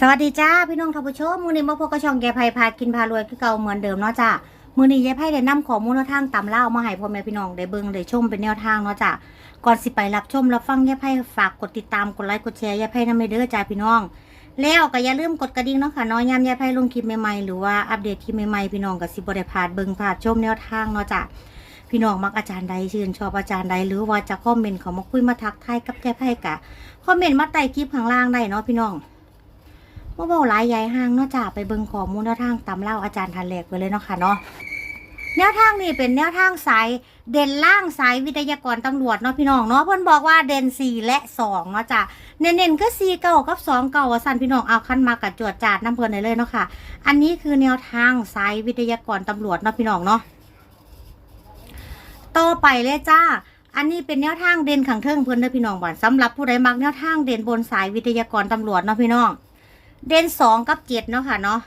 สวัสดีจ้าพี่น้องท่านผู้ชมมือนี้มาพบกับช่องแกไพพากินพารวยคือเก่าเหมือนเดิมเนาะจ้ามือนี้ยายไพได้นำข้อมูลทางตำเล่ามาให้พ่อแม่พี่น้องได้เบิ่งได้ชมเป็นแนวทางเนาะจ้าก่อนสิไปรับชมรับฟังยายไพ่ฝากกดติดตามกดไลค์กดแชร์ยายไพ่นำเด้อจ้าพี่น้อง แล้วก็อย่าลืมกดกระดิ่งเนาะค่ะน้อยยามยายไพ่ลงคลิปใหม่ๆหรือว่าอัปเดตคลิปใหม่ๆพี่น้องก็สิบ่ได้พาดเบิ่งพาดชมแนวทางเนาะจ้าพี่น้องมักอาจารย์ใดชื่นชอบอาจารย์ใดหรือว่าจะคอมเมนต์เขามาคุยมาทักทายกับยายไพ่กะคอมเมนต์มาใต้คลิปข้างล่างได้เนาะพี่น้อง ว่าเบาหลายใหญ่ห้างเนาะจ้าไปเบิ่งข้อมูลแนวทางตามเล่าอาจารย์ทันแหลกไปเลยเนาะค่ะเนาะแนวทางนี้เป็นแนวทางสายเด่นล่างสายวิทยากรตำรวจเนาะพี่น้องเนาะเพิ่นบอกว่าเด่นสี่และสองเนาะจ้ะเน้นๆก็สี่เก้ากับสองเก่าสันพี่น้องเอาขั้นมากับจวดจาดน้ำเพิ่นได้เลยเนาะค่ะ อันนี้คือแนวทางสายวิทยากรตำรวจเนาะพี่น้องเนาะต่อไปเลยจ้าอันนี้เป็นแนวทางเด่นขังเทิงเพิ่อนเด้อพี่น้องบ่อนสำหรับผู้ใดมักแนวทางเด่นบนสายวิทยากรตำรวจเนาะพี่น้อง เด่นสองกับเจ็ดเนาะค่ะเนาะ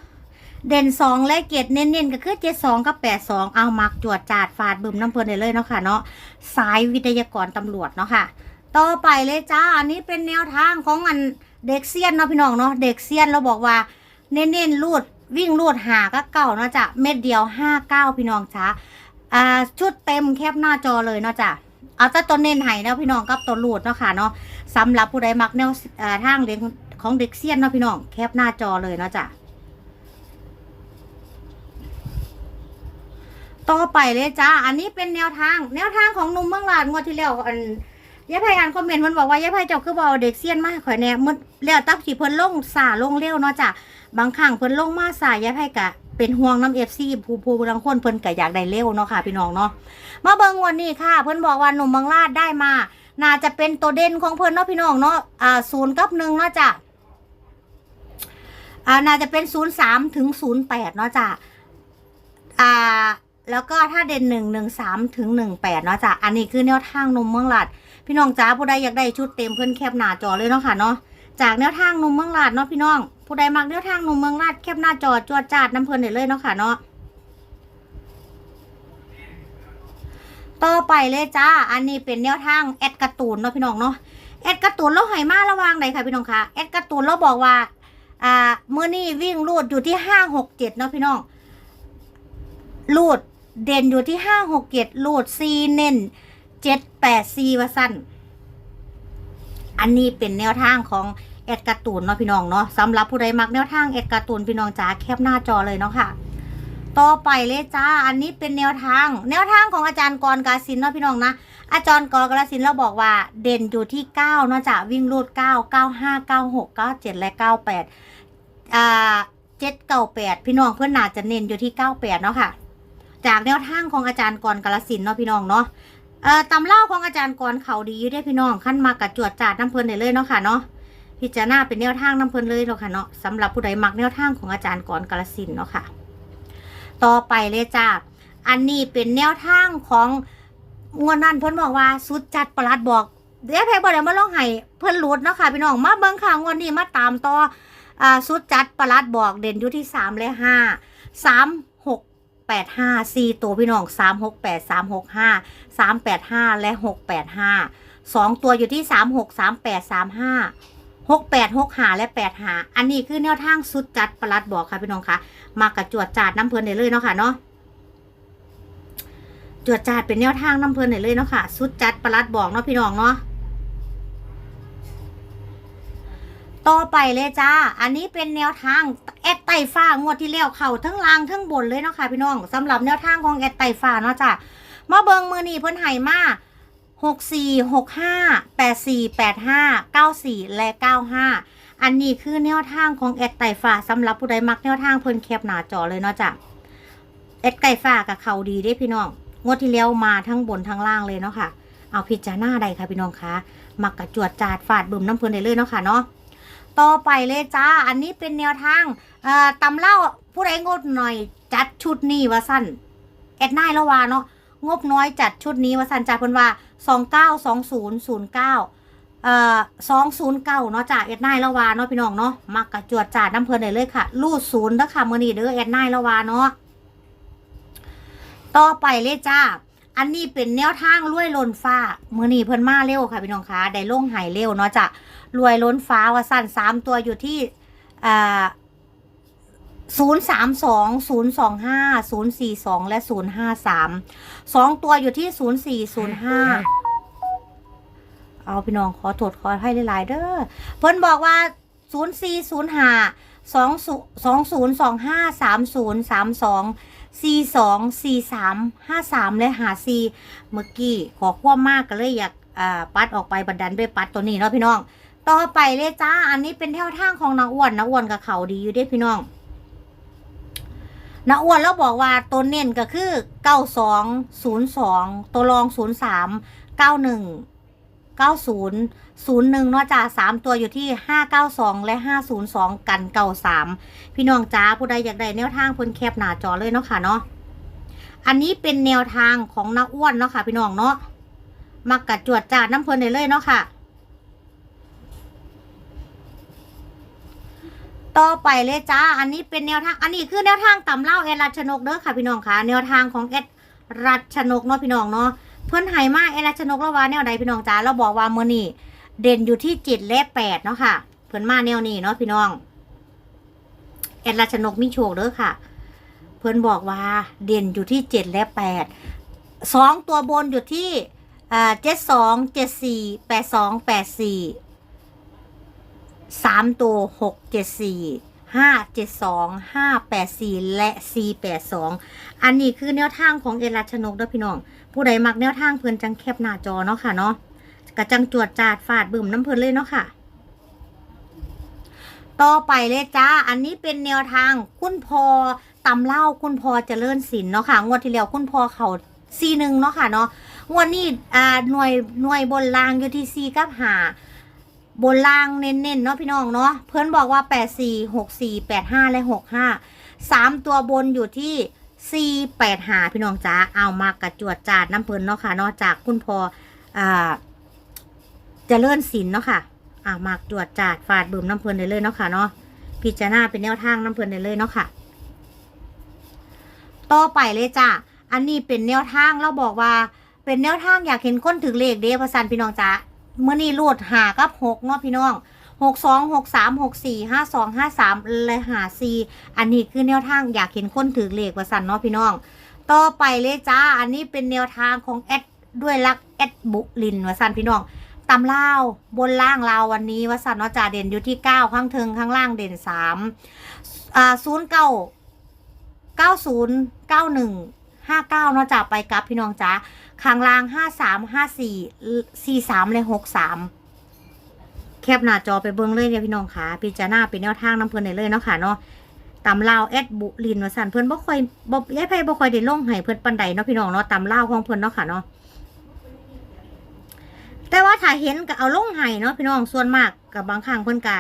เด่นสองและเจ็ดเน้นๆก็คือเจ็ดสองกับแปดสองเอามักจวดจาดฟาดบึมน้ำเพลินได้เลยเนาะค่ะเนาะสายวิทยากรตำรวจเนาะค่ะ ต่อไปเลยจ้าอันนี้เป็นแนวทางของอันเด็กเซียนเนาะพี่น้องเนาะเด็กเซียนเราบอกว่า เน้นๆลูดวิ่งลูดหาก็เก่าเนาะจ้ะเม็ดเดียวห้าเก้าพี่น้องจ้าอ่าชุดเต็มแคบหน้าจอเลยเนาะจ้ะเอาแต่ตัวเน้นให้เนาะพี่น้องกับตัวลูดเนาะค่ะเนาะสำหรับผู้ใดมักแนวอ่าทางเลี้ยง ของเด็กเซียนเนาะพี่น้องแคปหน้าจอเลยเนาะจ้ะต่อไปเลยจ้า อันนี้เป็นแนวทาง แนวทางของหนุ่มเมืองลาดงวดที่แล้วอันยายไพอ่านคอมเมนต์มันบอกว่ายายไพเจ้าคือบอกเด็กเซียนมาให้ข่อยแน่มันแล้วตับสิเพิ่นลงสาลงเร็วเนาะจ้ะบางครั้งเพิ่นลงมาสายยายไพกะเป็นห่วงน้ำเอฟซีผู้ผู้บางคนเพิ่นก็อยากได้เร็วเนาะค่ะพี่น้องเนาะมาเบิ่งงวันนี้ค่ะ เพิ่นบอกว่าหนุ่มเมืองลาดได้มา น่าจะเป็นตัวเด่นของเพิ่นเนาะพี่น้องเนาะอ่าศูนย์กับหนึ่งเนาะจ้ะ อ่าน่าจะเป็นศูนย์สามถึงศูนย์แปดเนาะจ้ะอ่าแล้วก็ถ้าเด่นหนึ่งหนึ่งสามถึงหนึ่งแปดเนาะจ้ะอันนี้คือแนวทางนมเมืองหลัด พี่น้องจ้าผู้ใดอยากได้ชุดเต็มเพื่อนแคบหน้าจอเลยเนาะค่ะเนาะจากแนวทางนมเมืองหลัดเนาะพี่น้อง ผู้ใดมักแนวทางนมเมืองหลัดแคบหน้าจอจวดจาดน้ำเพลินได้เลยเนาะค่ะเนาะต่อไปเลยจ้า อันนี้เป็นแนวทางแอดการ์ตูนเนาะพี่น้องเนาะแอดการ์ตูนเราให้มาระวังไหนค่ะพี่น้องคะแอดการ์ตูนเราบอกว่า อ่าเมื่อนี้วิ่งรูดอยู่ที่ห้าหกเจ็ดเนาะพี่น้องรูดเด่นอยู่ที่ห้าหกเจ็ดรูดซีเน้นเจ็ดแปดซีวะสั้นอันนี้เป็นแนวทางของแอดการ์ตูนเนาะพี่น้องเนาะสำหรับผู้ใดมักแนวทางแอดการ์ตูนพี่น้องจ๋าแคปหน้าจอเลยเนาะค่ะ ต่อไปเลยจ้า อันนี้เป็นแนวทาง แนวทางของอาจารย์กรกาสินเนาะพี่น้องนะ อาจารย์กรกาสินเราบอกว่าเด่นอยู่ที่เก้าเนาะจ้ะวิ่งรูดเก้าเก้าห้าเก้าหกเก้าเจ็ดและเก้าแปดอ่าเจ็ดเก้าแปดพี่น้องเพื่อนน่าจะเน้นอยู่ที่เก้าแปดเนาะค่ะ จากแนวทางของอาจารย์กรกาลสินเนาะพี่น้องเนาะเอ่อตำเล่าของอาจารย์กรเขาดีอยู่เด้พี่น้องขั้นมากับจวดจาดน้ำเพลินได้เลยเนาะค่ะเนาะพิจารณาเป็นแนวทางน้ำเพลินเลยเนาะค่ะเนาะสำหรับผู้ใดมักแนวทางของอาจารย์กรกาลสินเนาะค่ะ ต่อไปเลยจ้าอันนี้เป็นแนวทางของ งวดนั้นเพิ่นบอกว่าสุดจัดประหลัดบอกเดี๋ยวแพ้บ่ได้มาลองให้เพิ่นหลุดเนาะค่ะพี่น้องมาเบิ่งข่าวงวดนี้มาตามต่ออ่าสุดจัดประหลัดบอกเด่นอยู่ที่สามและห้าสามหกแปดห้าสี่ตัวพี่น้องสามหกแปดสามหกห้าสามแปดห้าและหกแปดห้าสองตัวอยู่ที่สามหกสามแปดสามห้าหกแปดหกหาและแปดหาอันนี้คือแนวทางสุดจัดประหลัดบอกค่ะพี่น้องคะมากระจวดจาดน้ำเพลินได้เลยเนาะค่ะเนาะ จวดจาดเป็นแนวทางน้ำเพลินเลยเนาะค่ะสุดจัดประหลัดบอกเนาะพี่น้องเนาะต่อไปเลยจ้า อันนี้เป็นแนวทางแอดไตฟ้างวดที่แล้วเข่าทั้งล่างทั้งบนเลยเนาะค่ะพี่น้องสำหรับแนวทางของแอดไตฟ้าเนาะจ้ะมาเบิงมือนี่เพิ่นไห้มาหกสี่หกห้าแปดสี่แปดห้าเก้าสี่และเก้าห้าอันนี้คือแนวทางของแอดไตฟ้าสำหรับผู้ใดมักแนวทางเพิ่นแคปหน้าจอเลยเนาะจ้ะแอดไก่ฟ้ากับเขาดีเด้พี่น้อง งวดที่แล้วมาทั้งบนทั้งล่างเลยเนาะค่ะ เอาพิจารณาใดค่ะพี่น้องคะมักกระจวดจาดฟาดบึมน้ำเพลินได้เลยเนาะค่ะเนาะต่อไปเลยจ้า อันนี้เป็นแนวทางตำเล่าผู้ใดงดหน่อยจัดชุดนี้ว่าสั้นแอดนายละวาเนาะงบน้อยจัดชุดนี้ว่าสั้นจ่าเพิ่นว่าสองเก้าสองศูนย์ศูนย์เก้าเอ่อสองศูนย์เก้าเนาะจ้าแอดนายละวาเนาะพี่น้องเนาะมักกระจวดจาดน้ำเพลินได้เลยค่ะรูดศูนย์เด้อค่ะมื่อนี้เด้อแอดนายละวาเนาะ ต่อไปเลยจ้า อันนี้เป็นแนวทางรวยล้นฟ้า มือนี้เพิ่นมาเร็วค่ะพี่น้องคะได้ลงหายเร็วเนาะจ้ะรวยล้นฟ้าว่าสั้นสามตัวอยู่ที่อ่าศูนย์สามสองศูนย์สองห้าศูนย์สี่สองและศูนย์ห้าสามสองตัวอยู่ที่ศูนย์สี่ศูนย์ห้าเอาพี่น้องขอโทษขอให้หลายๆเด้อเพิ่นบอกว่าศูนย์สี่ศูนย์ห้าสองศูนย์สองห้าสามศูนย์สามสอง สี่สองสี่สามห้าสามและหาสี่เมื่อกี้ขอความมากก็เลยอยากอ่าปัดออกไปบันดันไปปัดตัวนี้เนาะพี่น้อง ต่อไปเลยจ้า อันนี้เป็นแถวทางของนาอ้วนนาอ้วนกับเขาดีอยู่ด้พี่น้องนาอ้วนแล้วบอกว่าตัวเน้นก็คือเก้าสองศูนย์สองตัวรองศูน ย์สามเก้าหนึ่งเก้าะจ้าสามตัวอยู่ที่ห้าเก้าสองและห้าศูนย์สองกันเก้าสามพี่น้องจ้าผู้ใดอยากได้แนวทางพิ่นแคปหน้าจอเลยเนาะค่ะเนาะอันนี้เป็นแนวทางของนาอ้วนเนาะค่ะ พี่น้องเนาะมักกัดจวดจ้าน้ำเพลินได้เลยเนาะค่ะต่อไปเลยจ้า อันนี้เป็นแนวทาง อันนี้คือแนวทางตำเล่าเอดรัชนกเด้อค่ะพี่น้องค่ะ แนวทางของเอดรัชนกเนาะพี่น้องเนาะ เพื่อนไห้มาเอดรัชนกล้วว่าแนวใดพี่น้องจ้าเราบอกว่าเมื่อนี่เด่นอยู่ที่เจ็ดและแปดเนาะค่ะ เพื่อนมาแนวนี้เนาะพี่น้องเอดรัชนกมีโชคเด้อค่ะ เพื่อนบอกว่าเด่นอยู่ที่เจ็ดและแปดสองตัวบนอยู่ที่เจ็ดสองเจ็ดสี่แปดสองแปดสี่สามตัวหกเจ็ดสี่ ห้าเจ็ดสองห้าแปดสี่และสี่แปดสองอันนี้คือแนวทางของเอรัชนกเด้อพี่น้อง ผู้ใดมักแนวทางเพิ่อนจังแคบหน้าจอเนาะค่ะเนาะกระจังจวดจาดฟาดบึ้มน้ำเพิ่นเลยเนาะค่ะ ต่อไปเลยจ้า อันนี้เป็นแนวทางคุณพอตำเล่าคุณพอเจริญศิลป์เนาะค่ะ งวดที่แล้วคุณพอเขาซีหนึ่งเนาะค่ะเนาะ งวดนี้อ่าหน่วยหน่วยบนรางอยู่ที่ซีกับหา บนล่างเน้นๆเนาะพี่น้องเนาะเพื่อนบอกว่าแปดสี่หกสี่แปดห้าและหกห้าสามตัวบนอยู่ที่สี่แปดหาพี่น้องจ้าเอามากระจวดจาดน้ำเพลินเนาะค่ะเนอกจากคุณพออ่าเจะเลื่อนสินเนาะค่ะอ่ามากจวดจาดฟาดบิ่มน้ำเพลินได้เลยเนาะค่ะเนาะพิจารณาเป็นแนวทางน้ำเพลินได้เลยเนาะค่ะต่อไปเลยจ้าอันนี้เป็นแนวทางเราบอกว่าเป็นแนวทางอยากเห็นคนถึงเลขเด้พระสันพี่น้องจ้า เมื่อนี้รูดหากับหกเนาะพี่น้องหกสองหกสามหกสี่ห้าสองห้าสามและหาสี่อันนี้คือแนวทางอยากเห็นคนถือเลขว่าสันเนาะพี่น้อง ต่อไปเลยจ้า อันนี้เป็นแนวทางของแอดด้วยรักแอดบุลินว่าสันพี่น้องตำล่าบนล่างลาววันนี้ว่าสันเนาะจ่าเด่นอยู่ที่เก้าข้างเทิงข้างล่างเด่นสามอ่าศูนย์เก้าเก้าศูนย์เก้าหนึ่ง ห้าเนาะจ่าไปกับพี่น้องจ้าข้างล่างห้าสามห้าสี่สี่สามเลยหกสามแคปหน้าจอไปเบิ้งเลยเนี่ยพี่น้องค่ะพิจารณาเป็นแนวทางน้ำเพลินเลยเนาะค่ะเนาะตำลาวแอดบุลินวสันเพิ่นบ่ค่อยบ่ย้ายไผบ่ค่อยได้ลงให้เพิ่นปันใดเนาะพี่น้องเนาะตำลาวของเพิ่นเนาะค่ะเนาะแต่ว่าถ้าเห็นก็เอาลงให้เนาะพี่น้องส่วนมากกับบางครั้งเพิ่นก็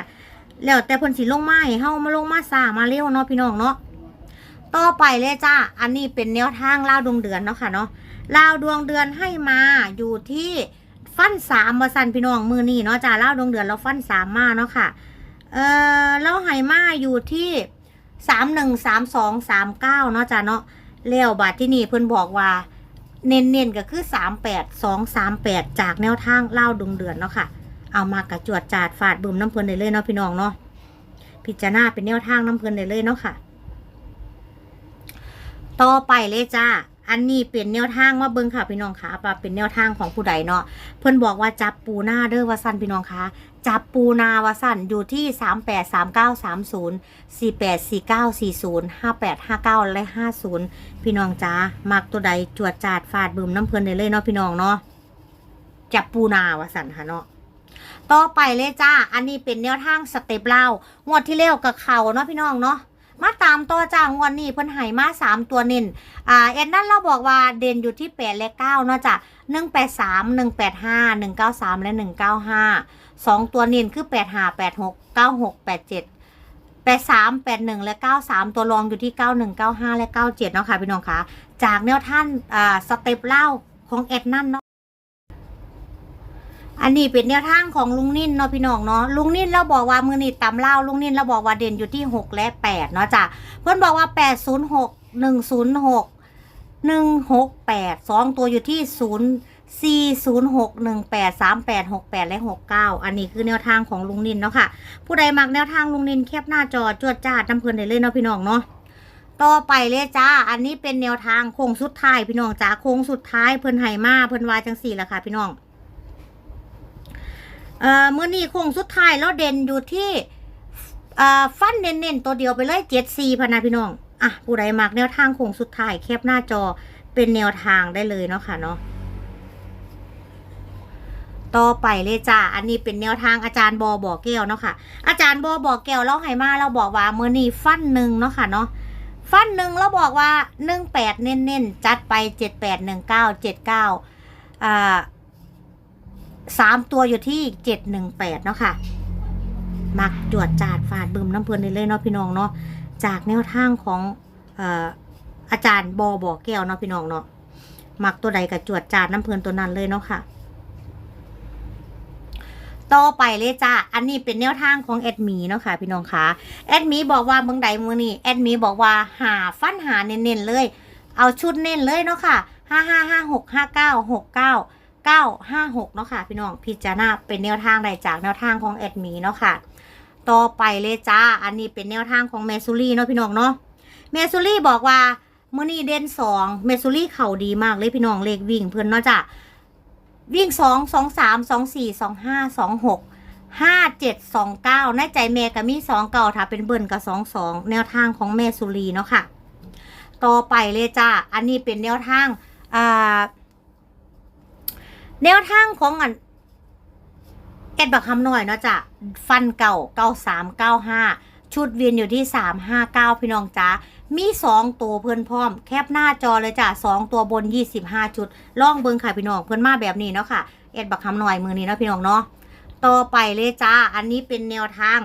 แล้วแต่เพิ่นสิลงมาให้เฮามาลงมาซ่ามาเร็วเนาะพี่น้องเนาะ ต่อไปเลยจ้า อันนี้เป็นแนวทางลาวดวงเดือนเนาะค่ะเนาะลาวดวงเดือนให้มาอยู่ที่ฟันสามมาสันพี่น้องมือนี่เนาะจ้าลาวดวงเดือนเราฟันสามมาเนาะค่ะ เออเราให้มาอยู่ที่สามหนึ่งสามสองสามเก้าเนาะจ้าเนาะแล้วบาทที่นี่เพิ่อนบอกว่า เน้นๆก็คือสามแปดสองสามแปดจากแนวทางเล่าวดวงเดือนเนาะค่ะ เอามากระจวดจาดฝาดบึมน้ำเพลินได้เลยเนาะพี่น้องเนาะพิจารณาเป็นแนวทางน้ำเพลินได้เลยเนาะค่ะ ต่อไปเลยจ้าอันนี้เป็นแนวทางมาเบิ่งค่ะพี่น้องคะว่าเป็นแนวทางของผู้ใดเนาะเพิ่นบอกว่าจับปูหน้าเด้อว่าสั้นพี่น้องคะจับปูนาว่าสั้นอยู่ที่สามแปดสามเก้าสามศูนย์สี่แปดสี่เก้าสี่ศูนย์ห้าแปดห้าเก้าและห้าศูนย์พี่น้องจ้ามักตัวใดจวดจาดฟาดบึมน้ำเพลินได้เลยเนาะพี่น้องเนาะจับปูนาว่าสั้นค่ะเนาะต่อไปเลยจ้า อันนี้เป็นแนวทางสเต็ปเล่างวดที่เร็วกับเขาเนาะพี่น้องเนาะ มาตามตัวจ้างวันนี้เพิ่นให้มาสามตัวเน้นอ่าเอ็นนั่นเราบอกว่าเด่นอยู่ที่แปดและเก้าเนาะจ้ะหนึ่งแปดสามหนึ่งแปดห้าหนึ่งเก้าสามและหนึ่งเก้าห้าสองตัวเน้นคือแปดห้าแปดหกเก้าหกแปดเจ็ดแปดสามแปดหนึ่งและเก้าสามตัวรองอยู่ที่เก้าหนึ่งเก้าห้าและเก้าเจ็ดเนาะค่ะพี่น้องคะจากแนวท่านอ่าสเต็ปเล่าของเอ็ดนั่นเนาะ อันนี้เป็นแนวทางของลุงนิ่นเนาะพี่น้องเนาะลุงนิ่นเราบอกว่ามือนี่ตำเล่าลุงนิ่นเราบอกว่าเด่นอยู่ที่หกและแปดเนาะจ้ะเพื่อนบอกว่าแปดศูนย์หกหนึ่งศูนย์หกหนึ่งหกแปดสองตัวอยู่ที่ศูนย์406183868และ69อันนี้คือแนวทางของลุงนินเนาะค่ะ ผู้ใดมักแนวทางลุงนินแคบหน้าจอจวดจ้าดน้ำเพลินได้เลยเนาะพี่น้องเนาะต่อไปเลยจ้า อันนี้เป็นแนวทางโค้งสุดท้ายพี่น้องจ้าโค้งสุดท้ายเพิ่นไห้มาเพิ่นวาจังสี่ละค่ะพี่น้อง เอ่อมื่อนี้โค้งสุดท้ายแล้วเด่นอยู่ที่อ่อฟันเน้นๆตัวเดียวไปเลยเจ็ดสี่พะนะพี่น้อง อะผู้ใดมักแนวทางโค้งสุดท้ายแคบหน้าจอเป็นแนวทางได้เลยเนาะค่ะเนาะต่อไปเลยจ้า อันนี้เป็นแนวทางอาจารย์บอบอกแก้วเนาะค่ะ อาจารย์บอบอกแก้วเราให้มาเราบอกว่าเมื่อนี้ฟันหนึ่งเนาะค่ะเนาะ ฟันหนึ่งเราบอกว่าหนึ่งแปดเน้นๆจัดไปเจ็ดแปดหนึ่งเก้าเจ็ดเก้าอ่า สามตัวอยู่ที่เจ็ดหนึ่งแปดเนาะค่ะ มักจวดจาดฟาดบึมน้ำเพลินเลยเนาะพี่น้องเนาะจากแนวทางของเอ่ออาจารย์บอบอกแก้วเนาะพี่น้องเนาะมักตัวใดกับจวดจาดน้ำเพลินตัวนั้นเลยเนาะค่ะต่อไปเลยจ้า อันนี้เป็นแนวทางของแอดมีเนาะค่ะพี่น้องคะแอดมีบอกว่าเมืองใดเมืองนี้แอดมีบอกว่าหาฟันหาเน้นๆเลย เอาชุดเน้นเลยเนาะค่ะห้าห้าห้าหกห้าเก้าหกเก้า เก้าห้าหกเนาะค่ะพี่น้องพิจารณาเป็นแนวทางใดจากแนวทางของแอดมีเนาะค่ะ ต่อไปเลยจ้า อันนี้เป็นแนวทางของเมซูรี่เนาะพี่น้องเนาะเมซูรี่บอกว่าเมื่อนี้เด่นสองเมซูรี่เข่าดีมากเลยพี่น้องเลขวิ่งเพื่อนเนาะจ้ะวิ่งสองสองสามสองสี่สองห้าสองหกห้าเจ็ดสองเก้าในใจเมกับมีสองเก่าถ้าเป็นเบิร์นกับสองสองแนวทางของแม่สุรีเนาะค่ะ ต่อไปเลยจ้า อันนี้เป็นแนวทางอ่า แนวทางของอันแอดบักคำหน่อยเนาะจ้ะฟันเก่าเก้าสามเก้าห้าชุดเวียนอยู่ที่สามห้าเก้าพี่น้องจ้ามีสองตัวเพื่อนพร้อม แคบหน้าจอเลยจ้ะสองตัวบนยี่สิบห้าชุดล่องเบิงค่ะพี่น้องเพื่อนมาแบบนี้เนาะค่ะแอดบักคำหน่อยมือนี้เนาะพี่น้องเนาะต่อไปเลยจ้า อันนี้เป็นแนวทาง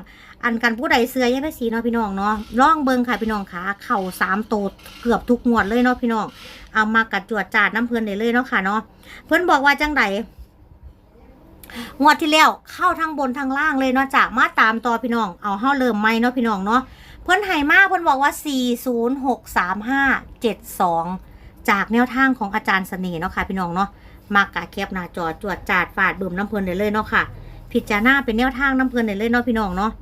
อันกันผู้ใดเสื้อยังไปสีเนาะพี่น้องเนาะร่องเบิงค่ะพี่น้องขาเข่าสามโตเกือบทุกงวดเลยเนาะพี่น้อง เอามากัดจวดจาดน้ำเพลินได้เลยเนาะค่ะเนาะเพื่อนบอกว่าจังไดงวดที่แล้วเข้าทางบนทางล่างเลยเนาะจากมาตามต่อพี่น้อง เอาเฮาเริ่มไม่เนาะพี่น้องเนาะเพื่อนไห้มาเพื่อนบอกว่า 4063572 จากแนวทางของอาจารย์เสน่ห์เนาะค่ะพี่น้องเนาะมากะแคบหน้าจอจวดจาดฟาดบึมน้ำเพลินได้เลยเนาะค่ะ พิจารณาเป็นแนวทางน้ำเพลินได้เลยเนาะพี่น้องเนาะ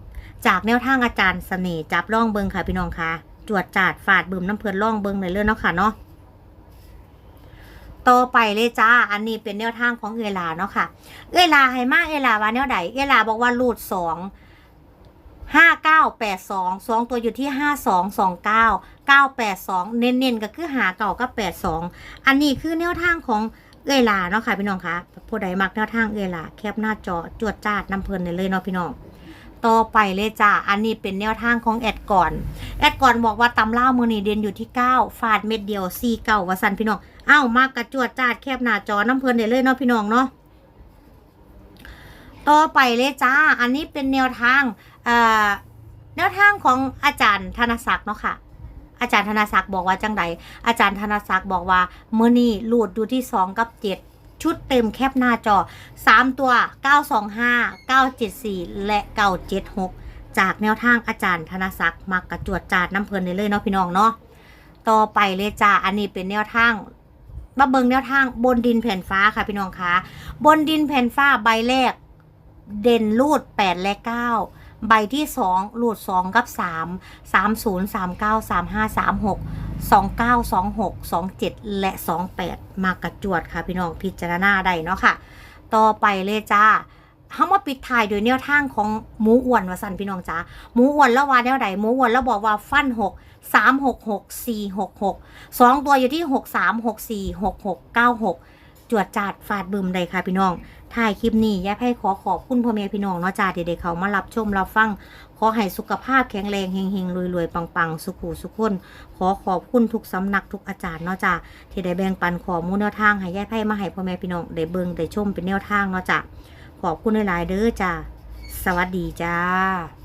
จากแนวทางอาจารย์เสน่ห์จับล่องเบิงค่ะพี่น้องค่ะ จวดจาดฟาดบึมน้ำเพลินล่องเบิงได้เลยเนาะค่ะเนาะต่อไปเลยจ้า อันนี้เป็นแนวทางของเอลาเนาะค่ะ เอลาให้มาเอลาว่าแนวใดเอลาบอกว่ารูดสองห้าเก้าแปดสองสองตัวอยู่ที่ห้าสองสองเก้าเก้าแปดสองเน้นๆก็คือหาเก่าก็แปดสองอันนี้คือแนวทางของเอลาเนาะค่ะพี่น้องคะผู้ใดมักแนวทางเอลาแคปหน้าจอจวดจาดน้ำเพลินเลยเนาะพี่น้อง ต่อไปเลยจ้าอันนี้เป็นแนวทางของแอดก่อน แอดก่อนบอกว่าตำล่ามือนี่เด่นอยู่ที่เก้าฟาดเม็ดเดียวสี่เก้าวาสันพี่น้องอ้าวมากกระจวดจาดแคบหน้าจอน้ำเพลินได้เลยเนาะพี่น้องเนาะต่อไปเลยจ้า อันนี้เป็นแนวทางเอ่อแนวทางของอาจารย์ธนศักดิ์เนาะค่ะ อาจารย์ธนศักดิ์บอกว่าจังใดอาจารย์ธนศักดิ์บอกว่ามือนี่ลูดอยู่ที่สองกับเจ็ด ชุดเต็มแคบหน้าจอสามตัว 925 974 และ 976 จากแนวทางอาจารย์ธนศักดิ์มักกระจวดจาดน้ำเพลินเลยเนาะพี่น้องเนาะต่อไปเลยจ้าอันนี้เป็นแนวทางมาเบิงแนวทางบนดินแผ่นฟ้าค่ะพี่น้องคะบนดินแผ่นฟ้าใบแรก เด่นรูด 8 และ 9 ใบที่2รูด2 กับ 3 30 39 35 36 29 26 27 และ 28 มากระจวดค่ะ พี่น้องพิจารณาได้เนาะค่ะ ต่อไปเลยจ้าเฮามาปิดท้ายโดยแนวทางของหมูอ้วนว่าสันพี่น้องจ้าหมูอ้วนแล้วว่าแนวใดหมูอ้วนแล้วบอกว่าฟัน6 3 6 6 4 6 6สองตัวอยู่ที่6 3 6 4 6 6 9 6 จวดจาดฟาดบึมได้ค่ะพี่น้องถ่ายคลิปนี้ยายไพ่ขอขอบคุณพ่อแม่พี่น้องเนาะจ้าเด็กๆเขามารับชมรับฟัง ขอให้สุขภาพแข็งแรงเฮงๆรวยๆปังๆ สุขุสุขคน ขอขอบคุณทุกสำนักทุกอาจารย์เนาะจ้าที่ได้แบ่งปันข้อมูลแนวทางให้ยายไพ่มาให้พ่อแม่พี่น้องได้เบิ่งได้ชมเป็นแนวทางเนาะจ้าขอบคุณหลายๆเด้อจ้าสวัสดีจ้า